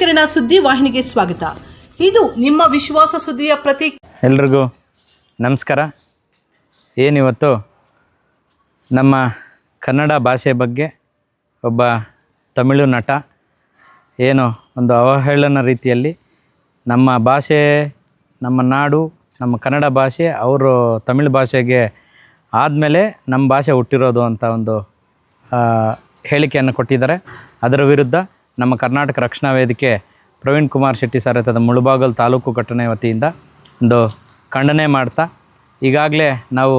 ಕಿರಣ ಸುದ್ದಿ ವಾಹಿನಿಗೆ ಸ್ವಾಗತ. ಇದು ನಿಮ್ಮ ವಿಶ್ವಾಸ ಸುದ್ದಿಯ ಪ್ರತಿ ಎಲ್ರಿಗೂ ನಮಸ್ಕಾರ. ಏನಿವತ್ತು? ನಮ್ಮ ಕನ್ನಡ ಭಾಷೆ ಬಗ್ಗೆ ಒಬ್ಬ ತಮಿಳು ನಟ ಏನು ಒಂದು ಅವಹೇಳನ ರೀತಿಯಲ್ಲಿ ನಮ್ಮ ಭಾಷೆ, ನಮ್ಮ ನಾಡು, ನಮ್ಮ ಕನ್ನಡ ಭಾಷೆ, ಅವರು ತಮಿಳು ಭಾಷೆಗೆ ಆದಮೇಲೆ ನಮ್ಮ ಭಾಷೆ ಹುಟ್ಟಿರೋದು ಅಂತ ಒಂದು ಹೇಳಿಕೆಯನ್ನು ಕೊಟ್ಟಿದ್ದಾರೆ. ಅದರ ವಿರುದ್ಧ ನಮ್ಮ ಕರ್ನಾಟಕ ರಕ್ಷಣಾ ವೇದಿಕೆ ಪ್ರವೀಣ್ ಕುಮಾರ್ ಶೆಟ್ಟಿ ಸಾರಥದ ಮುಳುಬಾಗಲ್ ತಾಲೂಕು ಘಟನೆ ವತಿಯಿಂದ ಒಂದು ಖಂಡನೆ ಮಾಡ್ತಾ, ಈಗಾಗಲೇ ನಾವು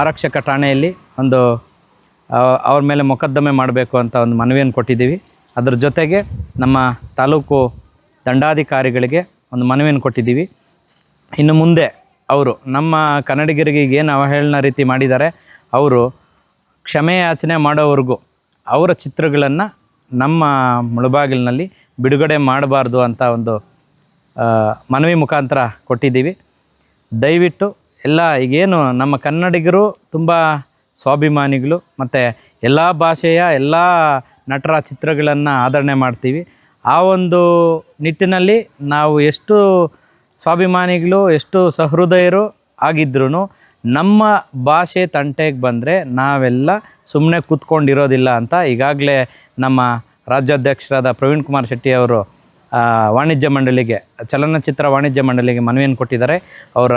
ಆರಕ್ಷಕ ಠಾಣೆಯಲ್ಲಿ ಒಂದು ಅವ್ರ ಮೇಲೆ ಮೊಕದ್ದಮೆ ಮಾಡಬೇಕು ಅಂತ ಒಂದು ಮನವಿಯನ್ನು ಕೊಟ್ಟಿದ್ದೀವಿ. ಅದರ ಜೊತೆಗೆ ನಮ್ಮ ತಾಲೂಕು ದಂಡಾಧಿಕಾರಿಗಳಿಗೆ ಒಂದು ಮನವಿಯನ್ನು ಕೊಟ್ಟಿದ್ದೀವಿ. ಇನ್ನು ಮುಂದೆ ಅವರು, ನಮ್ಮ ಕನ್ನಡಿಗರಿಗೆ ಏನು ಅವಹೇಳನ ರೀತಿ ಮಾಡಿದ್ದಾರೆ, ಅವರು ಕ್ಷಮೆ ಯಾಚನೆ ಮಾಡೋವರೆಗೂ ಅವರ ಚಿತ್ರಗಳನ್ನು ನಮ್ಮ ಮುಳುಬಾಗಿಲಿನಲ್ಲಿ ಬಿಡುಗಡೆ ಮಾಡಬಾರ್ದು ಅಂತ ಒಂದು ಮನವಿ ಮುಖಾಂತರ ಕೊಟ್ಟಿದ್ದೀವಿ. ದಯವಿಟ್ಟು ಎಲ್ಲ, ಈಗೇನು ನಮ್ಮ ಕನ್ನಡಿಗರು ತುಂಬ ಸ್ವಾಭಿಮಾನಿಗಳು, ಮತ್ತು ಎಲ್ಲ ಭಾಷೆಯ ಎಲ್ಲ ನಟರ ಚಿತ್ರಗಳನ್ನು ಆಧರಣೆ ಮಾಡ್ತೀವಿ. ಆ ಒಂದು ನಿಟ್ಟಿನಲ್ಲಿ ನಾವು ಎಷ್ಟು ಸ್ವಾಭಿಮಾನಿಗಳು, ಎಷ್ಟು ಸಹೃದಯರು ಆಗಿದ್ರೂ ನಮ್ಮ ಭಾಷೆ ತಂಟೆಗೆ ಬಂದರೆ ನಾವೆಲ್ಲ ಸುಮ್ಮನೆ ಕೂತ್ಕೊಂಡಿರೋದಿಲ್ಲ ಅಂತ ಈಗಾಗಲೇ ನಮ್ಮ ರಾಜ್ಯಾಧ್ಯಕ್ಷರಾದ ಪ್ರವೀಣ್ ಕುಮಾರ್ ಶೆಟ್ಟಿ ಅವರು ವಾಣಿಜ್ಯ ಮಂಡಳಿಗೆ, ಚಲನಚಿತ್ರ ವಾಣಿಜ್ಯ ಮಂಡಳಿಗೆ ಮನವಿಯನ್ನು ಕೊಟ್ಟಿದ್ದಾರೆ. ಅವರ,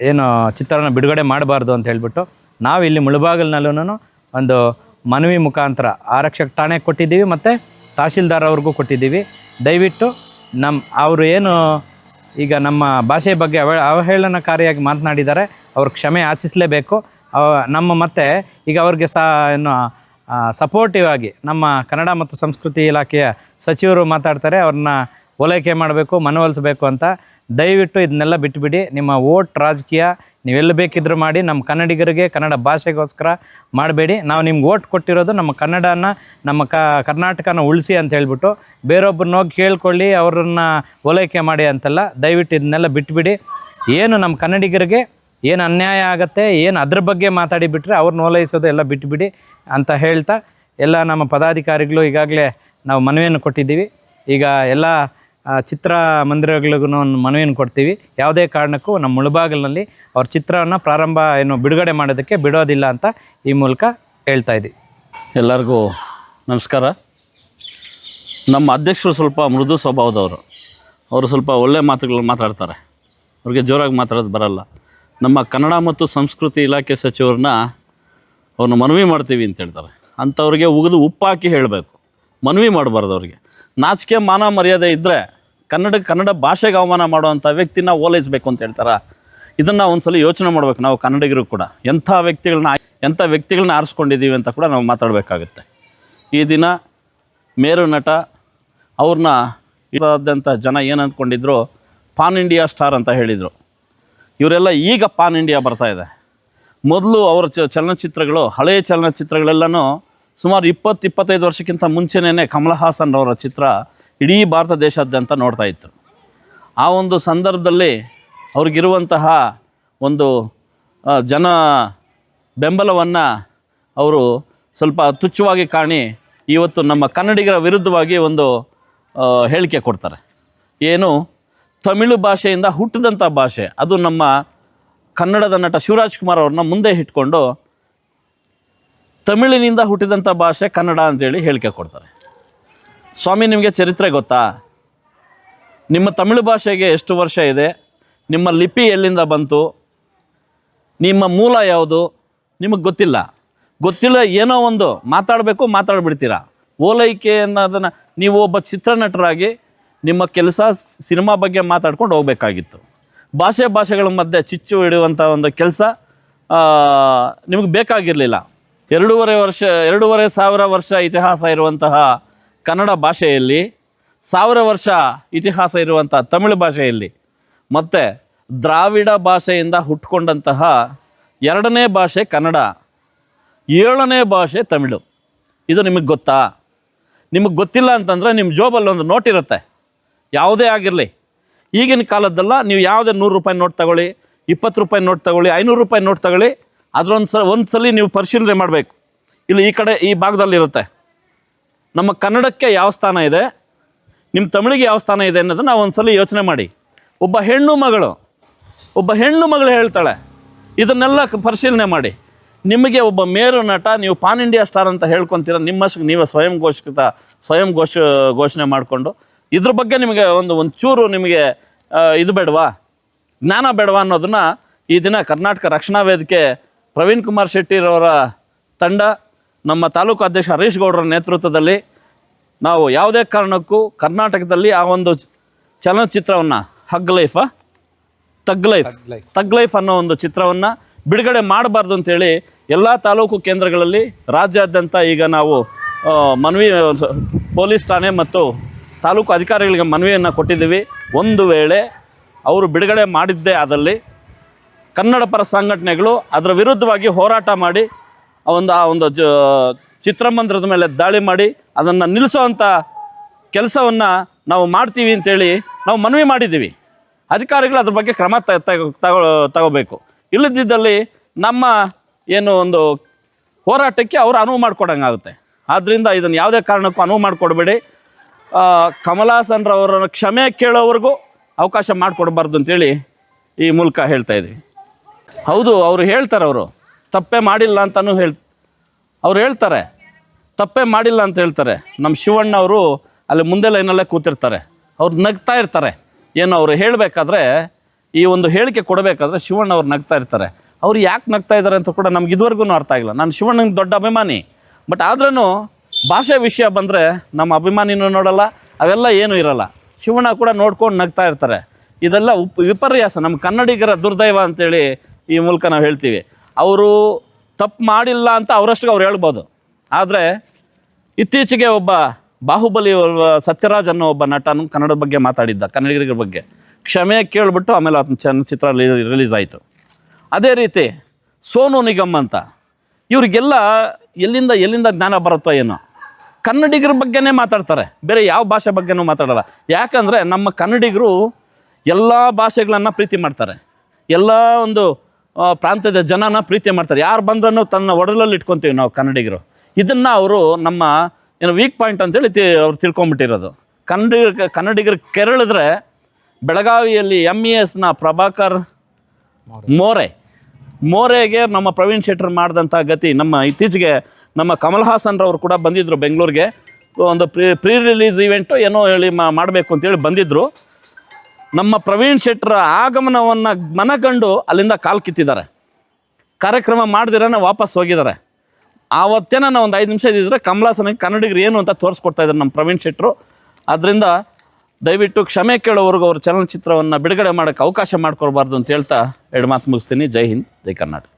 ಏನು, ಚಿತ್ರನ ಬಿಡುಗಡೆ ಮಾಡಬಾರ್ದು ಅಂತ ಹೇಳಿಬಿಟ್ಟು ನಾವು ಇಲ್ಲಿ ಮುಳುಬಾಗಿಲಿನಲ್ಲೂ ಒಂದು ಮನವಿ ಮುಖಾಂತರ ಆರಕ್ಷಕ ಠಾಣೆಗೆ ಕೊಟ್ಟಿದ್ದೀವಿ ಮತ್ತು ತಹಶೀಲ್ದಾರ್ ಅವ್ರಿಗೂ ಕೊಟ್ಟಿದ್ದೀವಿ. ದಯವಿಟ್ಟು ನಮ್ಮ ಅವರು ಏನು ಈಗ ನಮ್ಮ ಭಾಷೆ ಬಗ್ಗೆ ಅವ ಅವಹೇಳನಕಾರಿಯಾಗಿ ಮಾತನಾಡಿದ್ದಾರೆ, ಅವ್ರ ಕ್ಷಮೆ ಯಾಚಿಸಲೇಬೇಕು ಅವ- ನಮ್ಮ ಮತ್ತೆ ಈಗ ಅವ್ರಿಗೆ ಸಹ ಏನು ಸಪೋರ್ಟಿವ್ ಆಗಿ ನಮ್ಮ ಕನ್ನಡ ಮತ್ತು ಸಂಸ್ಕೃತಿ ಇಲಾಖೆಯ ಸಚಿವರು ಮಾತಾಡ್ತಾರೆ, ಅವ್ರನ್ನ ಓಲೈಕೆ ಮಾಡಬೇಕು, ಮನವೊಲಿಸಬೇಕು ಅಂತ ದಯವಿಟ್ಟು ಇದನ್ನೆಲ್ಲ ಬಿಟ್ಟುಬಿಡಿ ನಿಮ್ಮ ಓಟ್ ರಾಜಕೀಯ ನೀವೆಲ್ಲ ಬೇಕಿದ್ದರೂ ಮಾಡಿ, ನಮ್ಮ ಕನ್ನಡಿಗರಿಗೆ, ಕನ್ನಡ ಭಾಷೆಗೋಸ್ಕರ ಮಾಡಬೇಡಿ. ನಾವು ನಿಮ್ಗೆ ಓಟ್ ಕೊಟ್ಟಿರೋದು ನಮ್ಮ ಕನ್ನಡನ, ನಮ್ಮ ಕ, ಕರ್ನಾಟಕನ ಉಳಿಸಿ ಅಂತ ಹೇಳ್ಬಿಟ್ಟು ಬೇರೊಬ್ಬರನ್ನ ಹೋಗಿ ಕೇಳ್ಕೊಳ್ಳಿ, ಅವ್ರನ್ನ ಓಲೈಕೆ ಮಾಡಿ ಅಂತಲ್ಲ ದಯವಿಟ್ಟು ಇದನ್ನೆಲ್ಲ ಬಿಟ್ಟುಬಿಡಿ ಏನು ನಮ್ಮ ಕನ್ನಡಿಗರಿಗೆ ಏನು ಅನ್ಯಾಯ ಆಗುತ್ತೆ, ಏನು ಅದ್ರ ಬಗ್ಗೆ ಮಾತಾಡಿ ಬಿಟ್ಟರೆ ಅವ್ರನ್ನ ಓಲೈಸೋದು ಎಲ್ಲ ಬಿಟ್ಟುಬಿಡಿ ಅಂತ ಹೇಳ್ತಾ ಎಲ್ಲ ನಮ್ಮ ಪದಾಧಿಕಾರಿಗಳು ಈಗಾಗಲೇ ನಾವು ಮನವಿಯನ್ನು ಕೊಟ್ಟಿದ್ದೀವಿ. ಈಗ ಎಲ್ಲ ಚಿತ್ರ ಮಂದಿರಗಳಿಗೂ ಒಂದು ಮನವಿಯನ್ನು ಕೊಡ್ತೀವಿ. ಯಾವುದೇ ಕಾರಣಕ್ಕೂ ನಮ್ಮ ಮುಳುಬಾಗಿಲಿನಲ್ಲಿ ಅವ್ರ ಚಿತ್ರವನ್ನು ಪ್ರಾರಂಭ ಏನು ಬಿಡುಗಡೆ ಮಾಡೋದಕ್ಕೆ ಬಿಡೋದಿಲ್ಲ ಅಂತ ಈ ಮೂಲಕ ಹೇಳ್ತಾ ಇದ್ದೀವಿ. ಎಲ್ಲರಿಗೂ ನಮಸ್ಕಾರ. ನಮ್ಮ ಅಧ್ಯಕ್ಷರು ಸ್ವಲ್ಪ ಮೃದು ಸ್ವಭಾವದವರು. ಅವರು ಸ್ವಲ್ಪ ಒಳ್ಳೆ ಮಾತುಗಳು ಮಾತಾಡ್ತಾರೆ. ಅವ್ರಿಗೆ ಜೋರಾಗಿ ಮಾತಾಡೋದು ಬರಲ್ಲ. ನಮ್ಮ ಕನ್ನಡ ಮತ್ತು ಸಂಸ್ಕೃತಿ ಇಲಾಖೆ ಸಚಿವರನ್ನ ಅವ್ರನ್ನ ಮನವಿ ಮಾಡ್ತೀವಿ ಅಂತ ಹೇಳ್ತಾರೆ. ಅಂಥವ್ರಿಗೆ ಉಗಿದು ಉಪ್ಪಾಕಿ ಹೇಳಬೇಕು. ಮನವಿ ಮಾಡಬಾರ್ದು ಅವ್ರಿಗೆ. ನಾಚಿಕೆ, ಮಾನ ಮರ್ಯಾದೆ ಇದ್ದರೆ ಕನ್ನಡ ಕನ್ನಡ ಭಾಷೆಗೆ ಅವಮಾನ ಮಾಡುವಂಥ ವ್ಯಕ್ತಿನ ಓಲೈಸಬೇಕು ಅಂತ ಹೇಳ್ತಾರೆ? ಇದನ್ನು ಒಂದ್ಸಲ ಯೋಚನೆ ಮಾಡಬೇಕು ನಾವು ಕನ್ನಡಿಗರು ಕೂಡ. ಎಂಥ ವ್ಯಕ್ತಿಗಳನ್ನ ಎಂಥ ವ್ಯಕ್ತಿಗಳನ್ನ ಆರಿಸ್ಕೊಂಡಿದ್ದೀವಿ ಅಂತ ಕೂಡ ನಾವು ಮಾತಾಡಬೇಕಾಗುತ್ತೆ. ಈ ದಿನ ಮೇರು ನಟ ಅವ್ರನ್ನ ಇದಾದಂಥ ಜನ ಏನು ಅಂದ್ಕೊಂಡಿದ್ರು ಪಾನ್ ಇಂಡಿಯಾ ಸ್ಟಾರ್ ಅಂತ ಹೇಳಿದರು. ಇವರೆಲ್ಲ ಈಗ ಪಾನ್ ಇಂಡಿಯಾ ಬರ್ತಾ ಇದೆ. ಮೊದಲು ಅವರ ಚ ಚಲನಚಿತ್ರಗಳು, ಹಳೆಯ ಚಲನಚಿತ್ರಗಳೆಲ್ಲನೂ ಸುಮಾರು ಇಪ್ಪತ್ತು, ಇಪ್ಪತ್ತೈದು ವರ್ಷಕ್ಕಿಂತ ಮುಂಚೆನೇ ಕಮಲ್ ಹಾಸನ್ ಅವರ ಚಿತ್ರ ಇಡೀ ಭಾರತ ದೇಶಾದ್ಯಂತ ನೋಡ್ತಾ ಇತ್ತು. ಆ ಒಂದು ಸಂದರ್ಭದಲ್ಲಿ ಅವ್ರಿಗಿರುವಂತಹ ಒಂದು ಜನ ಬೆಂಬಲವನ್ನು ಅವರು ಸ್ವಲ್ಪ ತುಚ್ಛವಾಗಿ ಕಾಣಿ ಇವತ್ತು ನಮ್ಮ ಕನ್ನಡಿಗರ ವಿರುದ್ಧವಾಗಿ ಒಂದು ಹೇಳಿಕೆ ಕೊಡ್ತಾರೆ. ಏನು? ತಮಿಳು ಭಾಷೆಯಿಂದ ಹುಟ್ಟಿದಂಥ ಭಾಷೆ. ಅದು ನಮ್ಮ ಕನ್ನಡದ ನಟ ಶಿವರಾಜ್ ಕುಮಾರ್ ಅವ್ರನ್ನ ಮುಂದೆ ಇಟ್ಕೊಂಡು ತಮಿಳಿನಿಂದ ಹುಟ್ಟಿದಂಥ ಭಾಷೆ ಕನ್ನಡ ಅಂತೇಳಿ ಹೇಳಿಕೆ ಕೊಡ್ತಾರೆ. ಸ್ವಾಮಿ, ನಿಮಗೆ ಚರಿತ್ರೆ ಗೊತ್ತಾ? ನಿಮ್ಮ ತಮಿಳು ಭಾಷೆಗೆ ಎಷ್ಟು ವರ್ಷ ಇದೆ? ನಿಮ್ಮ ಲಿಪಿ ಎಲ್ಲಿಂದ ಬಂತು? ನಿಮ್ಮ ಮೂಲ ಯಾವುದು? ನಿಮಗೆ ಗೊತ್ತಿಲ್ಲ. ಗೊತ್ತಿಲ್ಲ ಏನೋ ಒಂದು ಮಾತಾಡಬೇಕು, ಮಾತಾಡ್ಬಿಡ್ತೀರಾ? ಓಲೈಕೆ ಅನ್ನೋದನ್ನು ನೀವು ಒಬ್ಬ ಚಿತ್ರನಟರಾಗಿ ನಿಮ್ಮ ಕೆಲಸ ಸಿನಿಮಾ ಬಗ್ಗೆ ಮಾತಾಡ್ಕೊಂಡು ಹೋಗಬೇಕಾಗಿತ್ತು. ಭಾಷೆ ಭಾಷೆಗಳ ಮಧ್ಯೆ ಚಿಚ್ಚು ಇಡುವಂಥ ಒಂದು ಕೆಲಸ ನಿಮಗೆ ಬೇಕಾಗಿರಲಿಲ್ಲ. ಎರಡೂವರೆ ವರ್ಷ, ಎರಡೂವರೆ ಸಾವಿರ ವರ್ಷ ಇತಿಹಾಸ ಇರುವಂತಹ ಕನ್ನಡ ಭಾಷೆಯಲ್ಲಿ, ಸಾವಿರ ವರ್ಷ ಇತಿಹಾಸ ಇರುವಂಥ ತಮಿಳು ಭಾಷೆಯಲ್ಲಿ, ಮತ್ತು ದ್ರಾವಿಡ ಭಾಷೆಯಿಂದ ಹುಟ್ಕೊಂಡಂತಹ ಎರಡನೇ ಭಾಷೆ ಕನ್ನಡ, ಏಳನೇ ಭಾಷೆ ತಮಿಳು. ಇದು ನಿಮಗೆ ಗೊತ್ತಾ? ನಿಮಗೆ ಗೊತ್ತಿಲ್ಲ ಅಂತಂದರೆ ನಿಮ್ಮ ಜೋಬಲ್ಲಿ ಒಂದು ನೋಟ್ ಇರುತ್ತೆ. ಯಾವುದೇ ಆಗಿರಲಿ. ಈಗಿನ ಕಾಲದ್ದಲ್ಲ, ನೀವು ಯಾವುದೇ ನೂರು ರೂಪಾಯಿ ನೋಟ್ ತಗೊಳ್ಳಿ, ಇಪ್ಪತ್ತು ರೂಪಾಯಿ ನೋಟ್ ತಗೊಳ್ಳಿ, ಐನೂರು ರೂಪಾಯಿ ನೋಟ್ ತಗೊಳ್ಳಿ ಅದರೊಂದು ಸಲ ಒಂದು ಸಲ ನೀವು ಪರಿಶೀಲನೆ ಮಾಡಬೇಕು. ಇಲ್ಲಿ ಈ ಕಡೆ, ಈ ಭಾಗದಲ್ಲಿರುತ್ತೆ ನಮ್ಮ ಕನ್ನಡಕ್ಕೆ ಯಾವ ಸ್ಥಾನ ಇದೆ? ನಿಮ್ಮ ತಮಿಳಿಗೆ ಯಾವ ಸ್ಥಾನ ಇದೆ ಅನ್ನೋದನ್ನು ನಾವು ಒಂದ್ಸಲ ಯೋಚನೆ ಮಾಡಿ. ಒಬ್ಬ ಹೆಣ್ಣು ಮಗಳು, ಒಬ್ಬ ಹೆಣ್ಣು ಮಗಳು ಹೇಳ್ತಾಳೆ, ಇದನ್ನೆಲ್ಲ ಪರಿಶೀಲನೆ ಮಾಡಿ. ನಿಮಗೆ ಒಬ್ಬ ಮೇರು ನಟ, ನೀವು ಪಾನ್ ಇಂಡಿಯಾ ಸ್ಟಾರ್ ಅಂತ ಹೇಳ್ಕೊತೀರ ನಿಮ್ಮಷ್ಟು ನೀವೇ ಸ್ವಯಂ ಘೋಷಿತ, ಸ್ವಯಂ ಘೋಷ, ಘೋಷಣೆ ಮಾಡಿಕೊಂಡು ಇದ್ರ ಬಗ್ಗೆ ನಿಮಗೆ ಒಂದು ಒಂಚೂರು ಚೂರು ನಿಮಗೆ ಇದು ಬೇಡವಾ? ಜ್ಞಾನ ಬೇಡವಾ ಅನ್ನೋದನ್ನು ಈ ದಿನ ಕರ್ನಾಟಕ ರಕ್ಷಣಾ ವೇದಿಕೆ ಪ್ರವೀಣ್ ಕುಮಾರ್ ಶೆಟ್ಟಿರವರ ತಂಡ ನಮ್ಮ ತಾಲೂಕು ಅಧ್ಯಕ್ಷ ಹರೀಶ್ ಗೌಡರ ನೇತೃತ್ವದಲ್ಲಿ ನಾವು ಯಾವುದೇ ಕಾರಣಕ್ಕೂ ಕರ್ನಾಟಕದಲ್ಲಿ ಆ ಒಂದು ಚಲನಚಿತ್ರವನ್ನು ಹಗ್ ಲೈಫಾ ತಗ್ ಲೈಫ್ ತಗ್ ಲೈಫ್. ಅನ್ನೋ ಒಂದು ಚಿತ್ರವನ್ನು ಬಿಡುಗಡೆ ಮಾಡಬಾರ್ದು ಅಂತೇಳಿ ಎಲ್ಲ ತಾಲೂಕು ಕೇಂದ್ರಗಳಲ್ಲಿ ರಾಜ್ಯಾದ್ಯಂತ ಈಗ ನಾವು ಮನವಿ ಪೊಲೀಸ್ ಠಾಣೆ ಮತ್ತು ತಾಲೂಕು ಅಧಿಕಾರಿಗಳಿಗೆ ಮನವಿಯನ್ನು ಕೊಟ್ಟಿದ್ದೀವಿ. ಒಂದು ವೇಳೆ ಅವರು ಬಿಡುಗಡೆ ಮಾಡಿದ್ದೇ ಆದಲ್ಲಿ ಕನ್ನಡ ಪರ ಸಂಘಟನೆಗಳು ಅದರ ವಿರುದ್ಧವಾಗಿ ಹೋರಾಟ ಮಾಡಿ ಒಂದು, ಆ ಒಂದು ಜ, ಚಿತ್ರಮಂದಿರದ ಮೇಲೆ ದಾಳಿ ಮಾಡಿ ಅದನ್ನು ನಿಲ್ಲಿಸೋವಂಥ ಕೆಲಸವನ್ನು ನಾವು ಮಾಡ್ತೀವಿ ಅಂತೇಳಿ ನಾವು ಮನವಿ ಮಾಡಿದ್ದೀವಿ. ಅಧಿಕಾರಿಗಳು ಅದ್ರ ಬಗ್ಗೆ ಕ್ರಮ ತಗೋಬೇಕು. ಇಲ್ಲದಿದ್ದಲ್ಲಿ ನಮ್ಮ ಏನು ಒಂದು ಹೋರಾಟಕ್ಕೆ ಅವರು ಅನುವು ಮಾಡಿಕೊಡಂಗಾಗುತ್ತೆ. ಆದ್ದರಿಂದ ಇದನ್ನು ಯಾವುದೇ ಕಾರಣಕ್ಕೂ ಅನುವು ಮಾಡಿಕೊಡ್ಬೇಡಿ. ಆ, ಕಮಲ್ ಹಾಸನ್ರವರ ಕ್ಷಮೆ ಕೇಳೋವರೆಗೂ ಅವಕಾಶ ಮಾಡಿಕೊಡ್ಬಾರ್ದು ಅಂತೇಳಿ ಈ ಮೂಲಕ ಹೇಳ್ತಾ ಇದ್ದೀವಿ ಹೌದು ಅವರು ಹೇಳ್ತಾರೆ ಅವರು ತಪ್ಪೇ ಮಾಡಿಲ್ಲ ಅಂತಲೂ ಹೇಳ್ ಅವ್ರು ಹೇಳ್ತಾರೆ ತಪ್ಪೇ ಮಾಡಿಲ್ಲ ಅಂತ ಹೇಳ್ತಾರೆ. ನಮ್ಮ ಶಿವಣ್ಣ ಅವರು ಅಲ್ಲಿ ಮುಂದೆ ಲೈನಲ್ಲೇ ಕೂತಿರ್ತಾರೆ ಅವ್ರು ನಗ್ತಾ ಇರ್ತಾರೆ. ಏನು ಅವರು ಹೇಳಬೇಕಾದ್ರೆ ಈ ಒಂದು ಹೇಳಿಕೆ ಕೊಡಬೇಕಾದ್ರೆ ಶಿವಣ್ಣ ಅವ್ರು ನಗ್ತಾ ಇರ್ತಾರೆ. ಅವ್ರು ಯಾಕೆ ನಗ್ತಾ ಇದ್ದಾರೆ ಅಂತ ಕೂಡ ನಮ್ಗೆ ಇದುವರೆಗೂ ಅರ್ಥ ಆಗಿಲ್ಲ. ನಾನು ಶಿವಣ್ಣನ ದೊಡ್ಡ ಅಭಿಮಾನಿ ಬಟ್ ಆದ್ರೂ ಭಾಷೆ ವಿಷಯ ಬಂದರೆ ನಮ್ಮ ಅಭಿಮಾನಿನೂ ನೋಡಲ್ಲ, ಅವೆಲ್ಲ ಏನೂ ಇರಲ್ಲ. ಶಿವಣ್ಣ ಕೂಡ ನೋಡ್ಕೊಂಡು ನಗ್ತಾ ಇರ್ತಾರೆ. ಇದೆಲ್ಲ ಉಪ್, ವಿಪರ್ಯಾಸ. ನಮ್ಮ ಕನ್ನಡಿಗರ ದುರ್ದೈವ ಅಂತೇಳಿ ಈ ಮೂಲಕ ನಾವು ಹೇಳ್ತೀವಿ. ಅವರು ತಪ್ಪು ಮಾಡಿಲ್ಲ ಅಂತ ಅವರಷ್ಟಿಗೆ ಅವ್ರು ಹೇಳ್ಬೋದು. ಆದರೆ ಇತ್ತೀಚೆಗೆ ಒಬ್ಬ ಬಾಹುಬಲಿ ಸತ್ಯರಾಜ್ ಅನ್ನೋ ಒಬ್ಬ ನಟನು ಕನ್ನಡದ ಬಗ್ಗೆ ಮಾತಾಡಿದ್ದ, ಕನ್ನಡಿಗರ ಬಗ್ಗೆ. ಕ್ಷಮೆ ಕೇಳಿಬಿಟ್ಟು ಆಮೇಲೆ ಅದನ್ನ ಚಲನಚಿತ್ರ ರಿಲೀಸ್ ಆಯಿತು. ಅದೇ ರೀತಿ ಸೋನು ನಿಗಮ್ ಅಂತ. ಇವರಿಗೆಲ್ಲ ಎಲ್ಲಿಂದ ಎಲ್ಲಿಂದ ಜ್ಞಾನ ಬರುತ್ತೋ ಏನೋ. ಕನ್ನಡಿಗರ ಬಗ್ಗೆನೇ ಮಾತಾಡ್ತಾರೆ. ಬೇರೆ ಯಾವ ಭಾಷೆ ಬಗ್ಗೆನೂ ಮಾತಾಡಲ್ಲ. ಯಾಕಂದರೆ ನಮ್ಮ ಕನ್ನಡಿಗರು ಎಲ್ಲ ಭಾಷೆಗಳನ್ನು ಪ್ರೀತಿ ಮಾಡ್ತಾರೆ. ಎಲ್ಲ ಒಂದು ಪ್ರಾಂತ್ಯದ ಜನನ ಪ್ರೀತಿ ಮಾಡ್ತಾರೆ. ಯಾರು ಬಂದ್ರೂ ತನ್ನ ಒಡಲಲ್ಲಿ ಇಟ್ಕೊತೀವಿ ನಾವು ಕನ್ನಡಿಗರು. ಇದನ್ನು ಅವರು ನಮ್ಮ ಏನು ವೀಕ್ ಪಾಯಿಂಟ್ ಅಂತೇಳಿ ತಿ, ಅವ್ರು ತಿಳ್ಕೊಂಬಿಟ್ಟಿರೋದು. ಕನ್ನಡಿಗ ಕನ್ನಡಿಗರು ಕೆರಳಿದ್ರೆ ಬೆಳಗಾವಿಯಲ್ಲಿ ಎಂ ಇ ಎಸ್ನ ಪ್ರಭಾಕರ್ ಮೋರೆ. ಮೋರೆಗೆ ನಮ್ಮ ಪ್ರವೀಣ್ ಶೆಟ್ಟರ್ ಮಾಡಿದಂಥ ಗತಿ ನಮ್ಮ ಇತ್ತೀಚೆಗೆ ನಮ್ಮ ಕಮಲ್ ಹಾಸನ್ರವರು ಕೂಡ ಬಂದಿದ್ದರು ಬೆಂಗಳೂರಿಗೆ. ಒಂದು ಪ್ರೀ ಪ್ರೀ ರಿಲೀಸ್ ಇವೆಂಟು ಏನೋ ಹೇಳಿ ಮಾ, ಮಾಡಬೇಕು ಅಂತೇಳಿ ಬಂದಿದ್ದರು ನಮ್ಮ ಪ್ರವೀಣ್ ಶೆಟ್ಟರ ಆಗಮನವನ್ನು ಮನಗಂಡು ಅಲ್ಲಿಂದ ಕಾಲು ಕಿತ್ತಿದ್ದಾರೆ. ಕಾರ್ಯಕ್ರಮ ಮಾಡ್ದಿರನೇ ವಾಪಸ್ ಹೋಗಿದ್ದಾರೆ. ಆವತ್ತೇನ ನಾವು ಒಂದು ಐದು ನಿಮಿಷ ಇದ್ದಿದ್ರೆ ಕಮಲಾಸನಿಗೆ ಕನ್ನಡಿಗರು ಏನು ಅಂತ ತೋರಿಸ್ಕೊಡ್ತಾ ಇದ್ದಾರೆ ನಮ್ಮ ಪ್ರವೀಣ್ ಶೆಟ್ಟರು. ಆದ್ದರಿಂದ ದಯವಿಟ್ಟು ಕ್ಷಮೆ ಕೇಳೋವರೆಗೂ ಅವ್ರ ಚಲನಚಿತ್ರವನ್ನು ಬಿಡುಗಡೆ ಮಾಡೋಕ್ಕೆ ಅವಕಾಶ ಮಾಡಿಕೊಡ್ಬಾರ್ದು ಅಂತ ಹೇಳ್ತಾ ಎರಡು ಮಾತು ಮುಗಿಸ್ತೀನಿ. ಜೈ ಹಿಂದ್, ಜೈ ಕರ್ನಾಟಕ.